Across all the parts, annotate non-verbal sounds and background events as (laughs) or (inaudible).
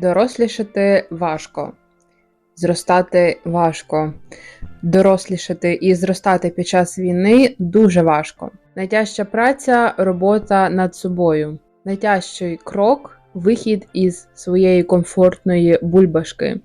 Дорослішати важко, зростати важко. Дорослішати і зростати під час війни дуже важко. Найтяжча праця робота над собою. Найтяжчий крок вихід із своєї комфортної бульбашки.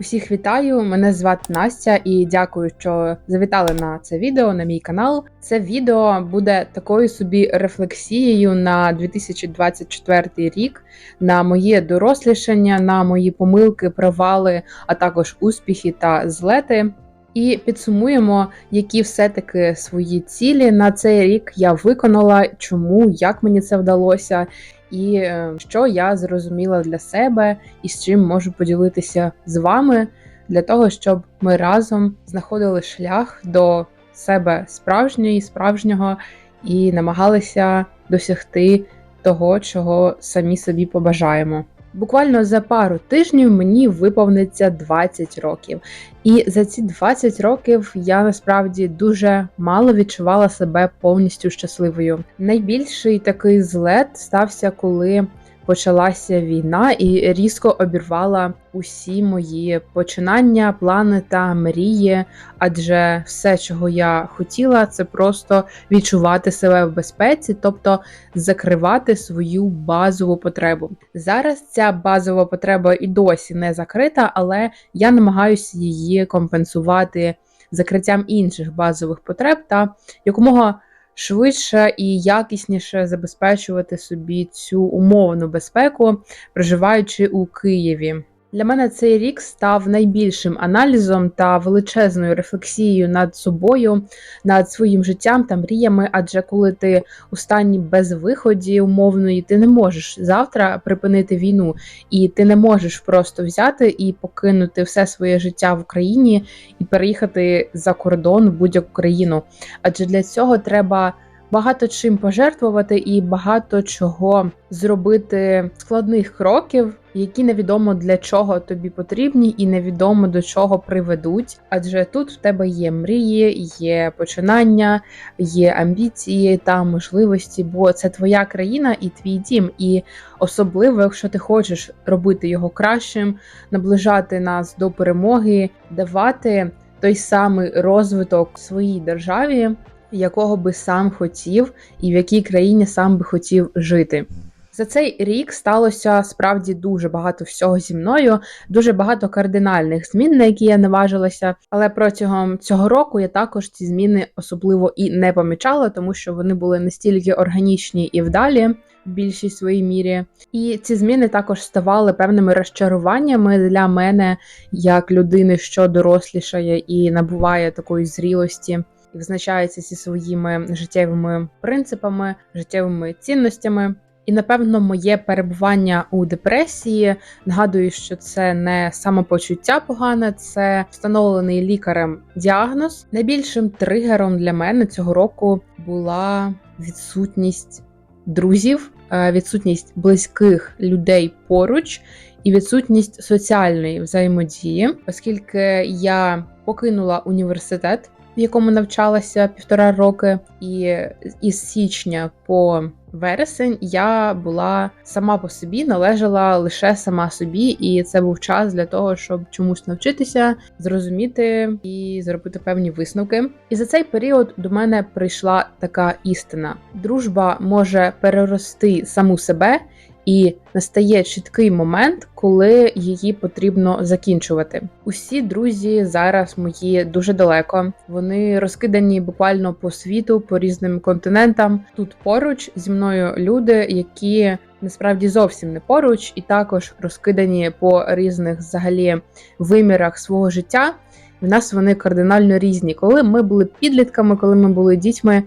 Усіх вітаю! Мене звати Настя і дякую, що завітали на це відео на мій канал. Це відео буде такою собі рефлексією на 2024 рік, на моє дорослішання, на мої помилки, провали, а також успіхи та злети. І підсумуємо, які все-таки свої цілі на цей рік я виконала, чому, як мені це вдалося, і е, що я зрозуміла для себе і з чим можу поділитися з вами для того, щоб ми разом знаходили шлях до себе справжньої, справжнього і намагалися досягти того, чого самі собі побажаємо. Буквально за пару тижнів мені виповниться 20 років, і за ці 20 років я насправді дуже мало відчувала себе повністю щасливою. Найбільший такий злет стався, коли почалася війна і різко обірвала усі мої починання, плани та мрії. Адже все, чого я хотіла, це просто відчувати себе в безпеці, тобто закривати свою базову потребу. Зараз ця базова потреба і досі не закрита, але я намагаюся її компенсувати закриттям інших базових потреб та якомога швидше і якісніше забезпечувати собі цю умовну безпеку, проживаючи у Києві. Для мене цей рік став найбільшим аналізом та величезною рефлексією над собою, над своїм життям та мріями. Адже коли ти у стані безвиході умовної, ти не можеш завтра припинити війну, і ти не можеш просто взяти і покинути все своє життя в Україні і переїхати за кордон будь-яку країну. Адже для цього треба багато чим пожертвувати і багато чого зробити складних кроків, які невідомо для чого тобі потрібні, і невідомо до чого приведуть. Адже тут в тебе є мрії, є починання, є амбіції та можливості, бо це твоя країна і твій дім. І особливо, якщо ти хочеш робити його кращим, наближати нас до перемоги, давати той самий розвиток своїй державі якого би сам хотів, і в якій країні сам би хотів жити. За цей рік сталося справді дуже багато всього зі мною, дуже багато кардинальних змін, на які я наважилася. Але протягом цього року я також ці зміни особливо і не помічала, тому що вони були настільки органічні і вдалі в більшій своїй мірі. І ці зміни також ставали певними розчаруваннями для мене як людини, що дорослішає і набуває такої зрілості і визначається зі своїми життєвими принципами, життєвими цінностями. І, напевно, моє перебування у депресії нагадую, що це не самопочуття погане, це встановлений лікарем діагноз. Найбільшим тригером для мене цього року була відсутність друзів, е, відсутність близьких людей поруч і відсутність соціальної взаємодії, оскільки я покинула університет в якому навчалася півтора роки, і із січня по вересень я була сама по собі, належала лише сама собі, і це був час для того, щоб чомусь навчитися, зрозуміти і зробити певні висновки. І за цей період до мене прийшла така істина: дружба може перерости саму себе. І настає чіткий момент, коли її потрібно закінчувати. Усі друзі зараз мої дуже далеко. Вони розкидані буквально по світу, по різним континентам. Тут поруч зі мною люди, які насправді зовсім не поруч, і також розкидані по різних взагалі вимірах свого життя в нас вони кардинально різні. Коли ми були підлітками, коли ми були дітьми,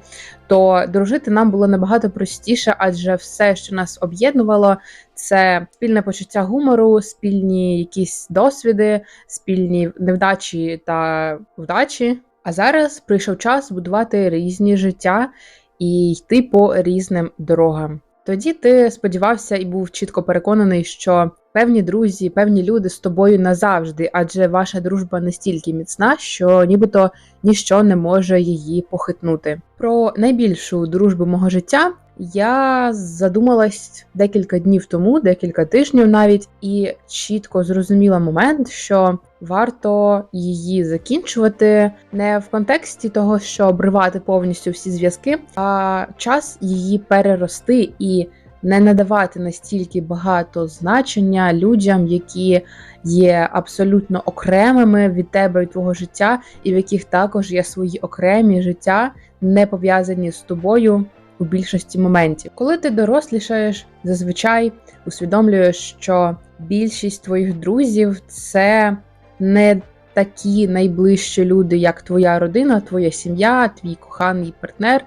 то дружити нам було набагато простіше, адже все, що нас об'єднувало, це спільне почуття гумору, спільні якісь досвіди, спільні невдачі та вдачі. А зараз прийшов час будувати різні життя і йти по різним дорогам. Тоді ти сподівався і був чітко переконаний, що певні друзі, певні люди з тобою назавжди, адже ваша дружба настільки міцна, що нібито ніщо не може її похитнути. Про найбільшу дружбу мого життя я задумалась декілька днів тому, декілька тижнів навіть, і чітко зрозуміла момент, що варто її закінчувати не в контексті того, що обривати повністю всі зв'язки, а час її перерости і не надавати настільки багато значення людям, які є абсолютно окремими від тебе від твого життя, і в яких також є свої окремі життя, не пов'язані з тобою у більшості моментів. Коли ти дорослішаєш, зазвичай усвідомлюєш, що більшість твоїх друзів це не такі найближчі люди, як твоя родина, твоя сім'я, твій коханий партнер.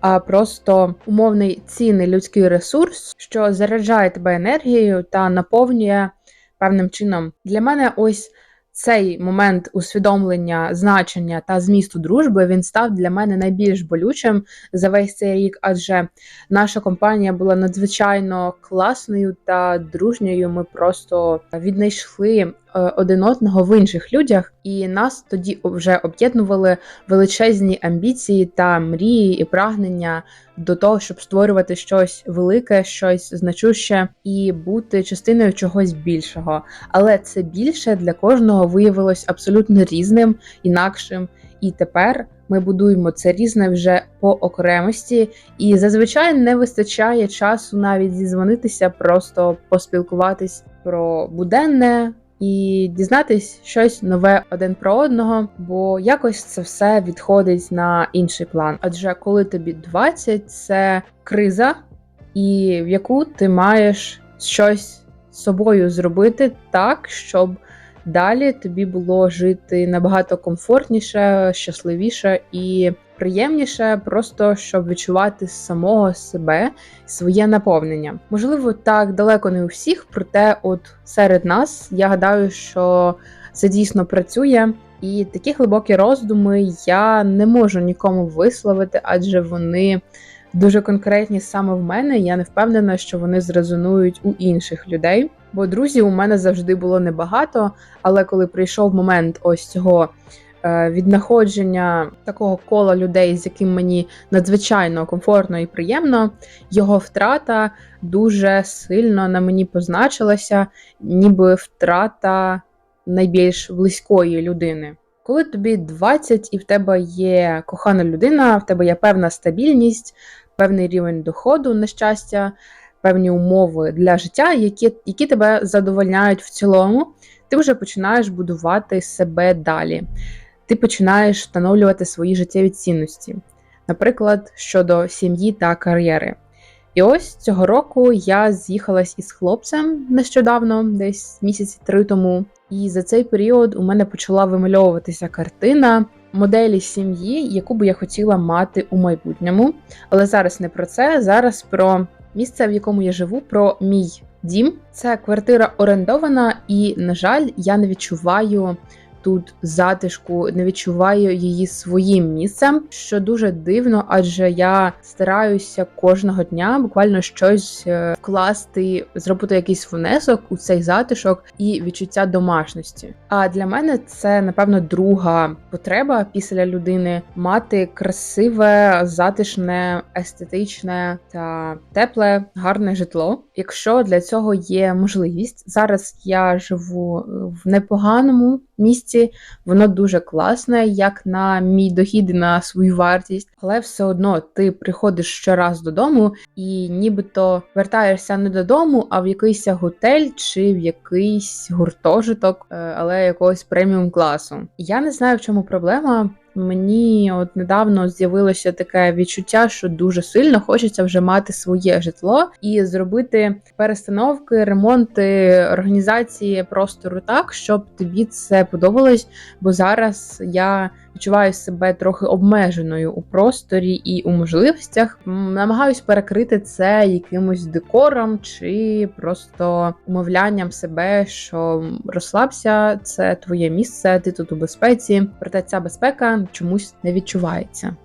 А просто умовний цінний людський ресурс, що заряджає тебе енергією та наповнює певним чином. Для мене ось цей момент усвідомлення значення та змісту дружби він став для мене найбільш болючим за весь цей рік, адже наша компанія була надзвичайно класною та дружньою. Ми просто віднайшли один одного в інших людях, і нас тоді вже об'єднували величезні амбіції та мрії і прагнення до того, щоб створювати щось велике, щось значуще і бути частиною чогось більшого. Але це більше для кожного виявилось абсолютно різним, інакшим. І тепер ми будуємо це різне вже по окремості, і зазвичай не вистачає часу навіть зізвонитися, просто поспілкуватись про буденне, і дізнатись щось нове один про одного, бо якось це все відходить на інший план. Адже коли тобі 20, це криза, і в яку ти маєш щось з собою зробити так, щоб далі тобі було жити набагато комфортніше, щасливіше і приємніше, просто щоб відчувати самого себе своє наповнення. Можливо, так далеко не у всіх, проте, от серед нас я гадаю, що це дійсно працює. І такі глибокі роздуми я не можу нікому висловити, адже вони дуже конкретні саме в мене. Я не впевнена, що вони зрезонують у інших людей. Бо друзів у мене завжди було небагато. Але коли прийшов момент ось цього віднаходження такого кола людей, з яким мені надзвичайно комфортно і приємно, його втрата дуже сильно на мені позначилася, ніби втрата найбільш близької людини. Коли тобі 20 і в тебе є кохана людина, в тебе є певна стабільність, певний рівень доходу, на щастя, певні умови для життя, які, які тебе задовольняють в цілому, ти вже починаєш будувати себе далі ти починаєш встановлювати свої життєві цінності, наприклад, щодо сім'ї та кар'єри. І ось цього року я з'їхалась із хлопцем нещодавно, десь місяці три тому. І за цей період у мене почала вимальовуватися картина моделі сім'ї, яку би я хотіла мати у майбутньому. Але зараз не про це, зараз про місце, в якому я живу, про мій дім. Це квартира орендована, і, на жаль, я не відчуваю тут затишку, не відчуваю її своїм місцем, що дуже дивно, адже я стараюся кожного дня буквально щось е, вкласти, зробити якийсь внесок у цей затишок і відчуття домашності. А для мене це напевно друга потреба після людини мати красиве, затишне, естетичне та тепле, гарне житло. Якщо для цього є можливість, зараз я живу в непоганому місці. Воно дуже класне, як на мій дохід і на свою вартість, але все одно ти приходиш щораз додому і нібито вертаєшся не додому, а в якийсь готель чи в якийсь гуртожиток, е, але якогось преміум класу. Я не знаю, в чому проблема. Мені от недавно з'явилося таке відчуття, що дуже сильно хочеться вже мати своє житло і зробити перестановки, ремонти організації простору так, щоб тобі це подобалось. Бо зараз я відчуваю себе трохи обмеженою у просторі і у можливостях. Намагаюсь перекрити це якимось декором чи просто умовлянням себе, що розслабся, це твоє місце, ти тут у безпеці. Проте ця безпека чомусь не відчувається.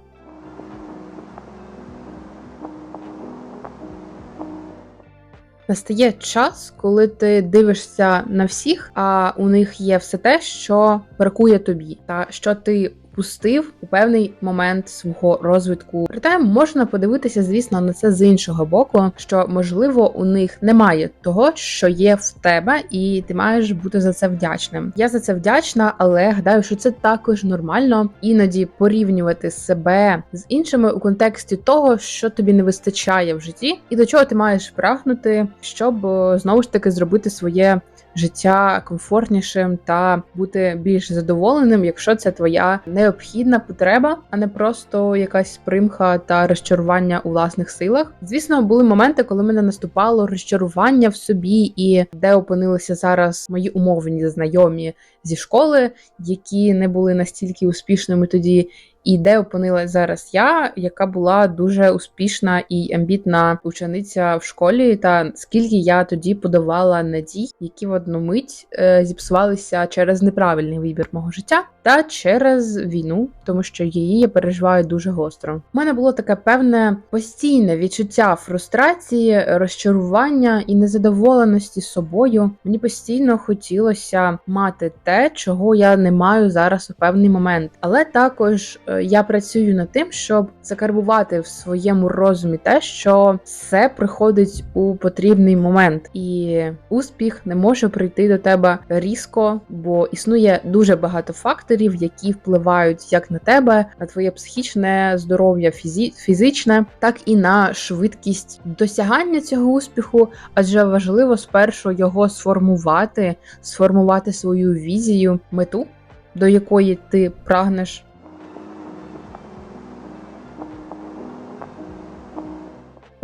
Настає час, коли ти дивишся на всіх, а у них є все те, що бракує тобі, та що ти пустив у певний момент свого розвитку. Проте можна подивитися, звісно, на це з іншого боку, що можливо у них немає того, що є в тебе, і ти маєш бути за це вдячним. Я за це вдячна, але гадаю, що це також нормально іноді порівнювати себе з іншими у контексті того, що тобі не вистачає в житті, і до чого ти маєш прагнути, щоб е, знову ж таки зробити своє життя комфортнішим та бути більш задоволеним, якщо це твоя необхідна потреба, а не просто якась примха та розчарування у власних силах. Звісно, були моменти, коли мене наступало розчарування в собі, і де опинилися зараз мої умовні знайомі зі школи, які не були настільки успішними тоді. І де опинилась зараз я, яка була дуже успішна і амбітна учениця в школі, та скільки я тоді подавала надій, які в одну мить е, зіпсувалися через неправильний вибір мого життя та через війну, тому що її я переживаю дуже гостро. У мене було таке певне постійне відчуття фрустрації, розчарування і незадоволеності собою. Мені постійно хотілося мати те, чого я не маю зараз у певний момент, але також. Я працюю над тим, щоб закарбувати в своєму розумі те, що все приходить у потрібний момент, і успіх не може прийти до тебе різко, бо існує дуже багато факторів, які впливають як на тебе, на твоє психічне здоров'я, фізичне, так і на швидкість досягання цього успіху, адже важливо спершу його сформувати, сформувати свою візію, мету, до якої ти прагнеш.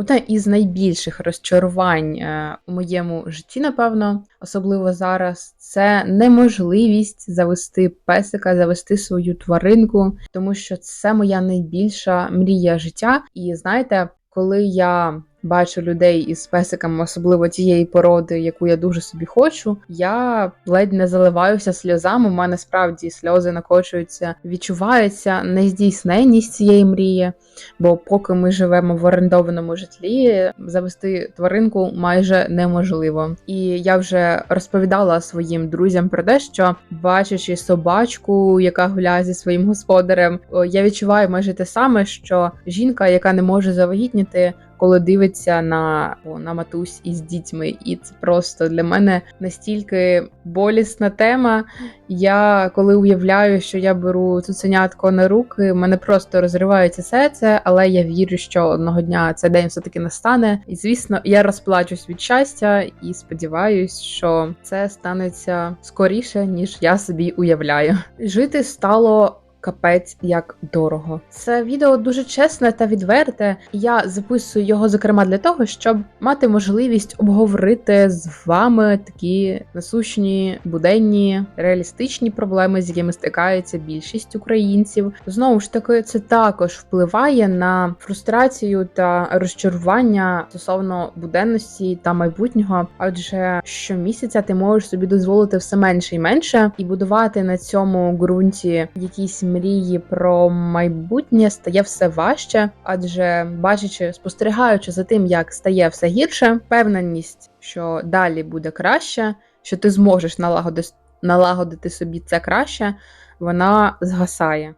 Одне із найбільших розчарувань е, у моєму житті, напевно, особливо зараз, це неможливість завести песика, завести свою тваринку, тому що це моя найбільша мрія життя. І знаєте, коли я бачу людей із песиками, особливо тієї породи, яку я дуже собі хочу, я ледь не заливаюся сльозами. У мене справді сльози накочуються, відчувається нездійсненність цієї мрії. Бо поки ми живемо в орендованому житлі, завести тваринку майже неможливо. І я вже розповідала своїм друзям про те, що бачачи собачку, яка гуляє зі своїм господарем, я відчуваю майже те саме, що жінка, яка не може завагітніти, коли дивиться на на матусь із дітьми, і це просто для мене настільки болісна тема. Я коли уявляю, що я беру цуценятко на руки, мене просто розривається серце, але я вірю, що одного дня цей день все таки настане. І звісно, я розплачусь від щастя і сподіваюсь, що це станеться скоріше ніж я собі уявляю. Жити стало капець як дорого. Це відео дуже чесне та відверте. Я записую його, зокрема, для того, щоб мати можливість обговорити з вами такі насущні, буденні, реалістичні проблеми, з якими стикається більшість українців. Знову ж таки, це також впливає на фрустрацію та розчарування стосовно буденності та майбутнього, адже щомісяця ти можеш собі дозволити все менше і менше і будувати на цьому ґрунті якісь мрії про майбутнє стає все важче, адже бачачи, спостерігаючи за тим, як стає все гірше, впевненість, що далі буде краще, що ти зможеш налагодити, налагодити собі це краще, вона згасає.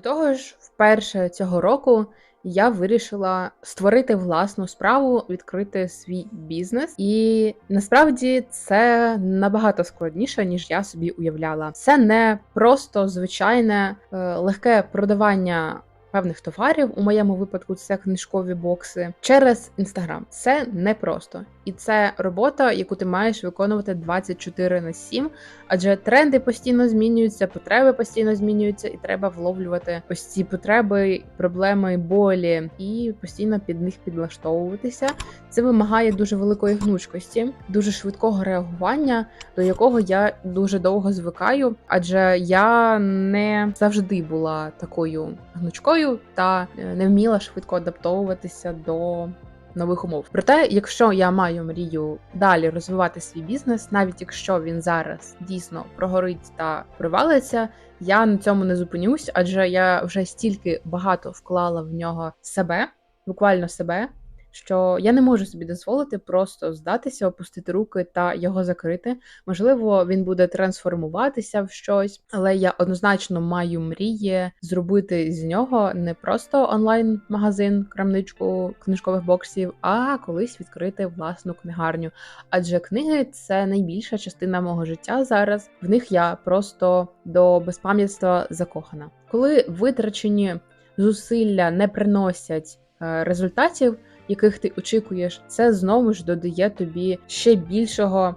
До того ж, вперше цього року я вирішила створити власну справу, відкрити свій бізнес, і насправді це набагато складніше, ніж я собі уявляла. Це не просто звичайне е, легке продавання. Певних товарів у моєму випадку це книжкові бокси через інстаграм. Це непросто. І це робота, яку ти маєш виконувати 24 на 7, адже тренди постійно змінюються, потреби постійно змінюються, і треба вловлювати ось ці потреби, проблеми, болі і постійно під них підлаштовуватися. Це вимагає дуже великої гнучкості, дуже швидкого реагування, до якого я дуже довго звикаю, адже я не завжди була такою гнучкою та е, не вміла швидко адаптовуватися до нових умов. Проте, якщо я маю мрію далі розвивати свій бізнес, навіть якщо він зараз дійсно прогорить та провалиться, я на цьому не зупинюсь, адже я вже стільки багато вклала в нього себе, буквально себе. Що я не можу собі дозволити просто здатися, опустити руки та його закрити. Можливо, він буде трансформуватися в щось, але я однозначно маю мрії зробити з нього не просто онлайн-магазин, крамничку книжкових боксів, а колись відкрити власну книгарню. Адже книги це найбільша частина мого життя зараз. В них я просто до безпам'ятства закохана. Коли витрачені зусилля не приносять е, результатів яких ти очікуєш, це знову ж додає тобі ще більшого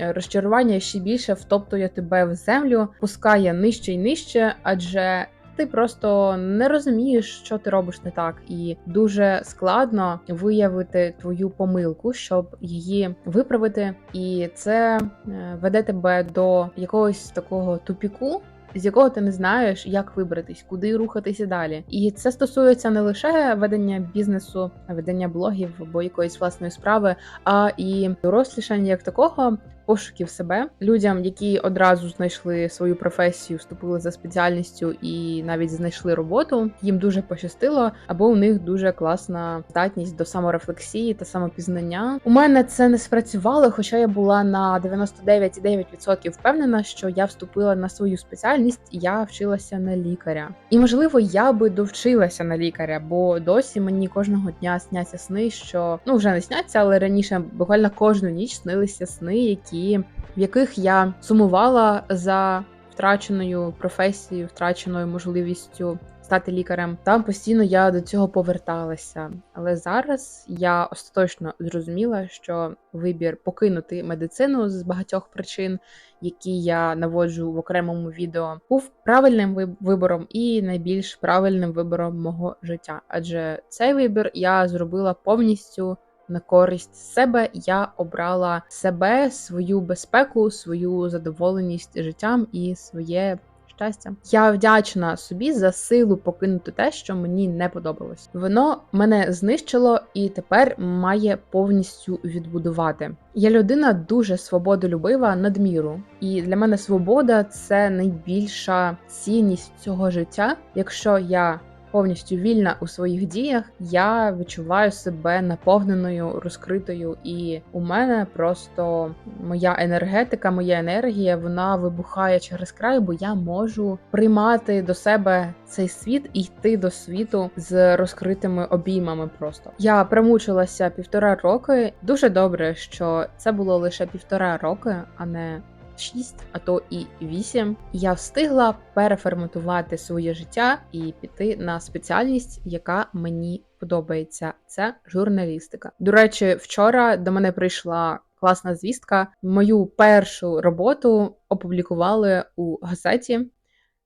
е, розчарування, ще більше втоптує тебе в землю, пускає нижче й нижче, адже ти просто не розумієш, що ти робиш не так, і дуже складно виявити твою помилку, щоб її виправити. І це е, веде тебе до якогось такого тупіку, з якого ти не знаєш, як вибратись, куди рухатися далі. І це стосується не лише ведення бізнесу, ведення блогів або якоїсь власної справи, а і дорослішання як такого пошуків себе людям, які одразу знайшли свою професію, вступили за спеціальністю і навіть знайшли роботу. Їм дуже пощастило, або у них дуже класна здатність до саморефлексії та самопізнання. У мене це не спрацювало, хоча я була на 99,9% впевнена, що я вступила на свою спеціальність, і я вчилася на лікаря. І можливо, я би довчилася на лікаря, бо досі мені кожного дня сняться сни, що ну вже не сняться, але раніше буквально кожну ніч снилися сни, які які, в яких я сумувала за втраченою професією, втраченою можливістю стати лікарем. Там постійно я до цього поверталася. Але зараз я остаточно зрозуміла, що вибір покинути медицину з багатьох причин, які я наводжу в окремому відео, був правильним вибором і найбільш правильним вибором мого життя. Адже цей вибір я зробила повністю на користь себе я обрала себе, свою безпеку, свою задоволеність життям і своє. Щастя, я вдячна собі за силу покинути те, що мені не подобалось. Воно мене знищило і тепер має повністю відбудувати. Я людина дуже свободолюбива надміру, і для мене свобода це найбільша цінність цього життя. Якщо я повністю вільна у своїх діях, я відчуваю себе наповненою, розкритою, і у мене просто моя енергетика, моя енергія вона вибухає через край, бо я можу приймати до себе цей світ і йти до світу з розкритими обіймами. Просто я примучилася півтора роки. Дуже добре, що це було лише півтора роки, а не 6, а то і 8, я встигла переформатувати своє життя і піти на спеціальність, яка мені подобається. Це журналістика. До речі, вчора до мене прийшла. Класна звістка. Мою першу роботу опублікували у газеті.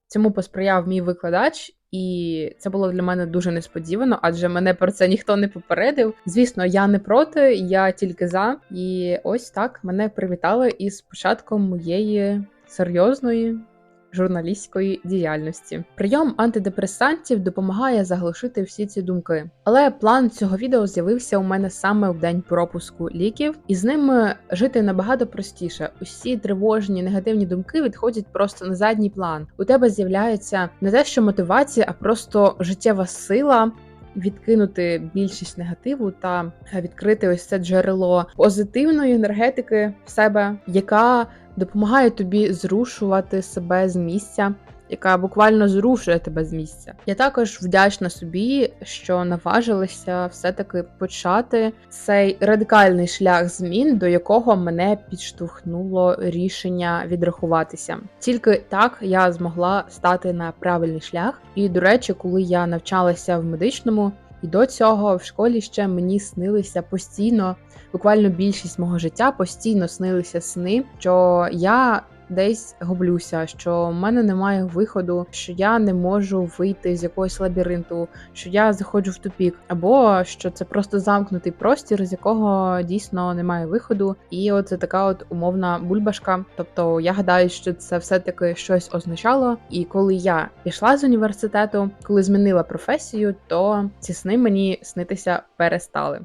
Цьому посприяв мій викладач, і це було для мене дуже несподівано, адже мене про це ніхто не попередив. Звісно, я не проти, я тільки за. І ось так мене привітали із початком моєї серйозної журналістської діяльності. Прийом антидепресантів допомагає заглушити всі ці думки. Але план цього відео з'явився у мене саме в день пропуску ліків, і з ними жити набагато простіше. Усі тривожні негативні думки відходять просто на задній план. У тебе з'являється не те, що мотивація, а просто життєва сила. Відкинути більшість негативу та відкрити ось це джерело позитивної енергетики в себе, яка допомагає тобі зрушувати себе з місця, яка буквально зрушує тебе з місця. Я також вдячна собі, що наважилася все-таки почати цей радикальний шлях змін, до якого мене підштовхнуло рішення відрахуватися. Тільки так я змогла стати на правильний шлях. І, до речі, коли я навчалася в медичному. І до цього в школі ще мені снилися постійно, буквально більшість мого життя постійно снилися сни, що я десь гублюся, що в мене немає виходу, що я не можу вийти з якогось лабіринту, що я заходжу в тупік, або що це просто замкнутий простір, з якого дійсно немає виходу, і от це така от умовна бульбашка. Тобто я гадаю, що це все-таки щось означало. І коли я пішла з університету, коли змінила професію, то ці сни мені снитися перестали.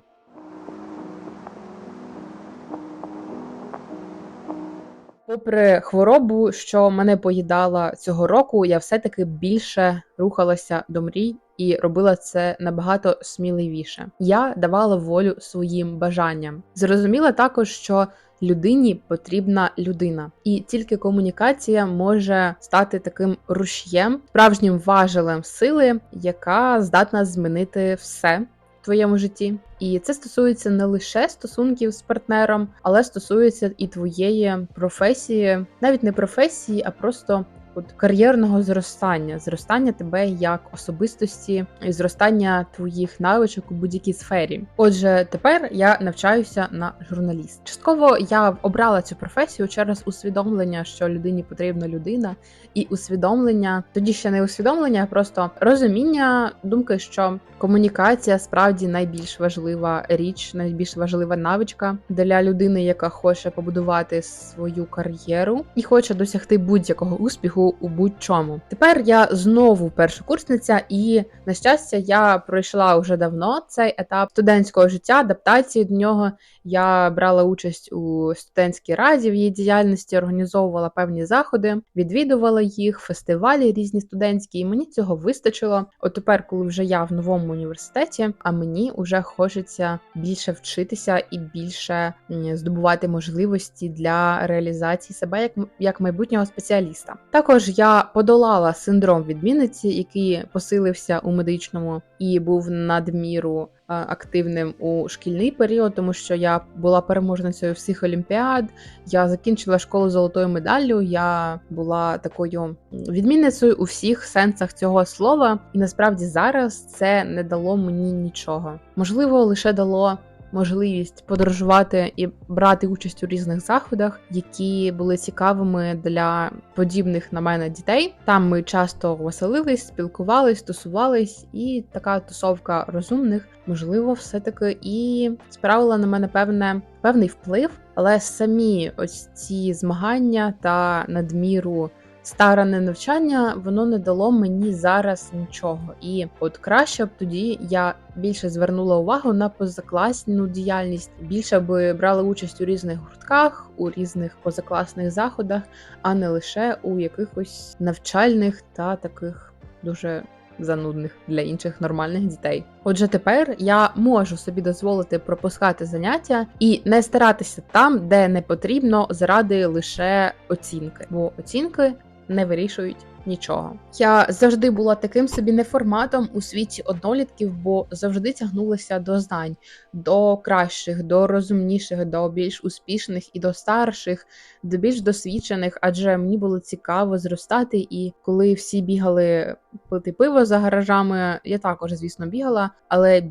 Попри хворобу, що мене поїдала цього року, я все-таки більше рухалася до мрій і робила це набагато сміливіше. Я давала волю своїм бажанням. Зрозуміла також, що людині потрібна людина, і тільки комунікація може стати таким рушієм, справжнім важелем сили, яка здатна змінити все твоєму житті. І це стосується не лише стосунків з партнером, але стосується і твоєї професії, навіть не професії, а просто от кар'єрного зростання, зростання тебе як особистості, і зростання твоїх навичок у будь-якій сфері. Отже, тепер я навчаюся на журналіст. Частково я обрала цю професію через усвідомлення, що людині потрібна людина, і усвідомлення тоді ще не усвідомлення, а просто розуміння думки, що комунікація справді найбільш важлива річ, найбільш важлива навичка для людини, яка хоче побудувати свою кар'єру і хоче досягти будь-якого успіху у будь-чому. Тепер я знову першокурсниця, і на щастя, я пройшла вже давно цей етап студентського життя, адаптації до нього. Я брала участь у студентській раді в її діяльності, організовувала певні заходи, відвідувала їх, фестивалі різні студентські, і мені цього вистачило. От тепер, коли вже я в новому університеті, а мені вже хочеться більше вчитися і більше здобувати можливості для реалізації себе як як майбутнього спеціаліста. Також також я подолала синдром відмінниці, який посилився у медичному і був надміру активним у шкільний період, тому що я була переможницею всіх олімпіад. Я закінчила школу золотою медаллю. Я була такою відмінницею у всіх сенсах цього слова, і насправді зараз це не дало мені нічого. Можливо, лише дало можливість подорожувати і брати участь у різних заходах, які були цікавими для подібних на мене дітей. Там ми часто веселились, спілкувались, тусувались, і така тусовка розумних, можливо, все-таки і справила на мене певне певний вплив, але самі ось ці змагання та надміру старане навчання воно не дало мені зараз нічого. І от краще б тоді я більше звернула увагу на позакласну діяльність, більше би брала участь у різних гуртках, у різних позакласних заходах, а не лише у якихось навчальних та таких дуже. Занудних для інших нормальних дітей. Отже, тепер я можу собі дозволити пропускати заняття і не старатися там, де не потрібно, заради лише оцінки, бо оцінки не вирішують нічого. Я завжди була таким собі неформатом у світі однолітків, бо завжди тягнулася до знань, до кращих, до розумніших, до більш успішних і до старших, до більш досвідчених, адже мені було цікаво зростати. І коли всі бігали пити пиво за гаражами, я також, звісно, бігала, але.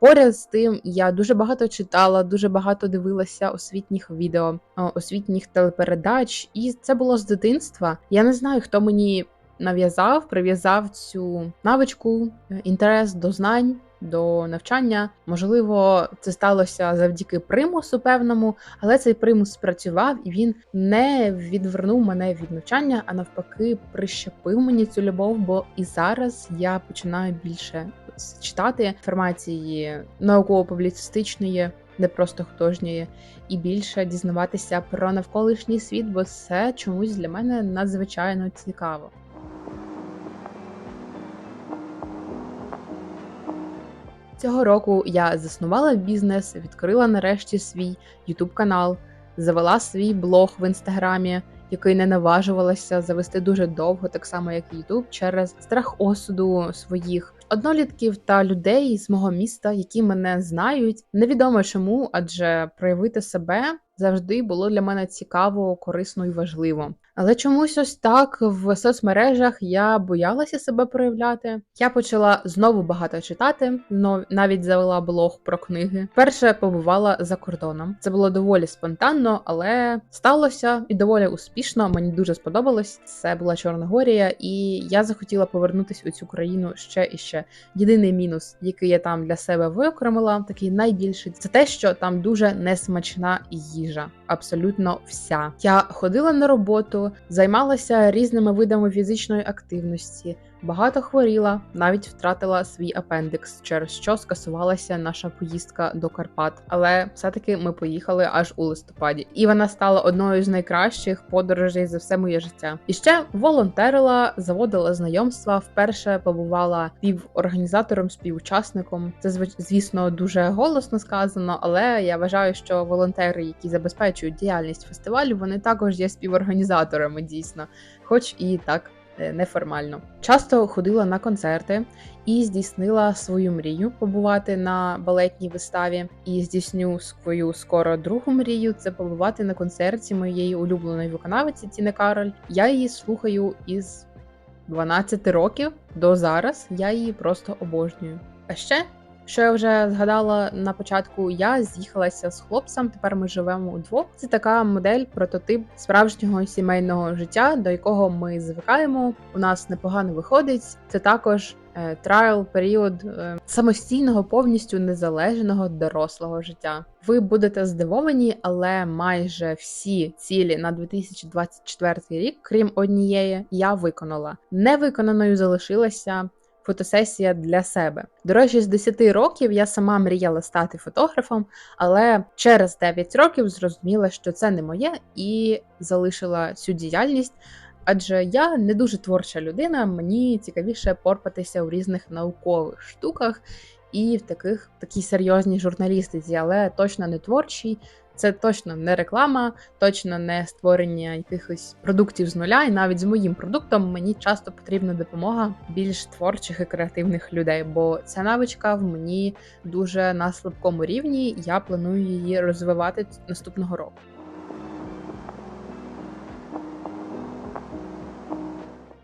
Поряд з тим, я дуже багато читала, дуже багато дивилася освітніх відео, освітніх телепередач, і це було з дитинства. Я не знаю, хто мені нав'язав, прив'язав цю навичку, е, інтерес до знань. До навчання, можливо, це сталося завдяки примусу певному, але цей примус спрацював і він не відвернув мене від навчання, а навпаки, прищепив мені цю любов. Бо і зараз я починаю більше читати інформації науково-публіцистичної, не просто художньої, і більше дізнаватися про навколишній світ, бо це чомусь для мене надзвичайно цікаво. Цього року я заснувала бізнес, відкрила нарешті свій ютуб канал, завела свій блог в інстаграмі, який не наважувалася завести дуже довго, так само як Ютуб, через страх осуду своїх однолітків та людей з мого міста, які мене знають. Невідомо чому, адже проявити себе завжди було для мене цікаво, корисно і важливо. Але чомусь ось так в соцмережах я боялася себе проявляти. Я почала знову багато читати, навіть завела блог про книги. Перше побувала за кордоном. Це було доволі спонтанно, але сталося і доволі успішно. Мені дуже сподобалось. Це була Чорногорія, і я захотіла повернутися у цю країну ще і ще. Єдиний мінус, який я там для себе виокремила, такий найбільший, це те, що там дуже несмачна їжа. Абсолютно вся. Я ходила на роботу займалася різними видами фізичної активності, багато хворіла, навіть втратила свій апендикс, через що скасувалася наша поїздка до Карпат. Але все-таки ми поїхали аж у листопаді, і вона стала одною з найкращих подорожей за все моє життя. І ще волонтерила, заводила знайомства. Вперше побувала співорганізатором, співучасником. Це зв- звісно дуже голосно сказано, але я вважаю, що волонтери, які забезпечують діяльність фестивалю, вони також є співорганізаторами дійсно, хоч і так неформально. Часто ходила на концерти і здійснила свою мрію побувати на балетній виставі. І здійсню свою скоро другу мрію це побувати на концерті моєї улюбленої виконавиці Тіни Кароль. Я її слухаю із 12 років до зараз. Я її просто обожнюю. А ще. Що я вже згадала на початку, я з'їхалася з хлопцем. Тепер ми живемо удвох. Це така модель, прототип справжнього сімейного життя, до якого ми звикаємо. У нас непогано виходить. Це також е, трайл період е, самостійного, повністю незалежного дорослого життя. Ви будете здивовані, але майже всі цілі на 2024 рік, крім однієї, я виконала. Невиконаною залишилася фотосесія для себе. До речі, з 10 років я сама мріяла стати фотографом, але через 9 років зрозуміла, що це не моє, і залишила цю діяльність. Адже я не дуже творча людина, мені цікавіше порпатися у різних наукових штуках і в таких такій серйозній журналістиці, але точно не творчій. Це точно не реклама, точно не створення якихось продуктів з нуля. І навіть з моїм продуктом мені часто потрібна допомога більш творчих і креативних людей, бо ця навичка в мені дуже на слабкому рівні. Я планую її розвивати наступного року.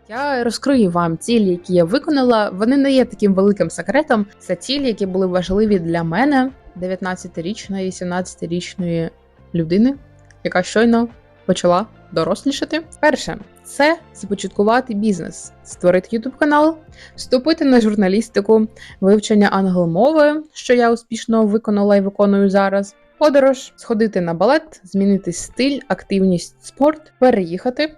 Я розкрию вам цілі, які я виконала. Вони не є таким великим секретом. Це цілі, які були важливі для мене, 19-річної, 17-річної людини, яка щойно почала дорослішати. Перше, це започаткувати бізнес, створити youtube канал, вступити на журналістику, вивчення англомови, що я успішно виконала і виконую зараз. Подорож, сходити на балет, змінити стиль, активність, спорт, переїхати.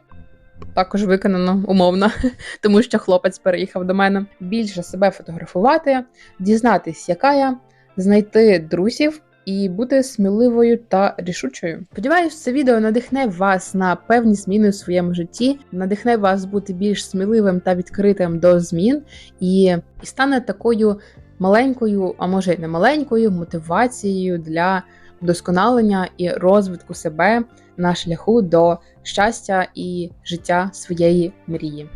Також виконано умовно, (laughs) тому що хлопець переїхав до мене. Більше себе фотографувати, дізнатись, яка я, знайти друзів і бути сміливою та рішучою. Сподіваюсь, це відео надихне вас на певні зміни у своєму житті, надихне вас бути більш сміливим та відкритим до змін, і, і стане такою маленькою, а може й не маленькою мотивацією для вдосконалення і розвитку себе на шляху до щастя і життя своєї мрії.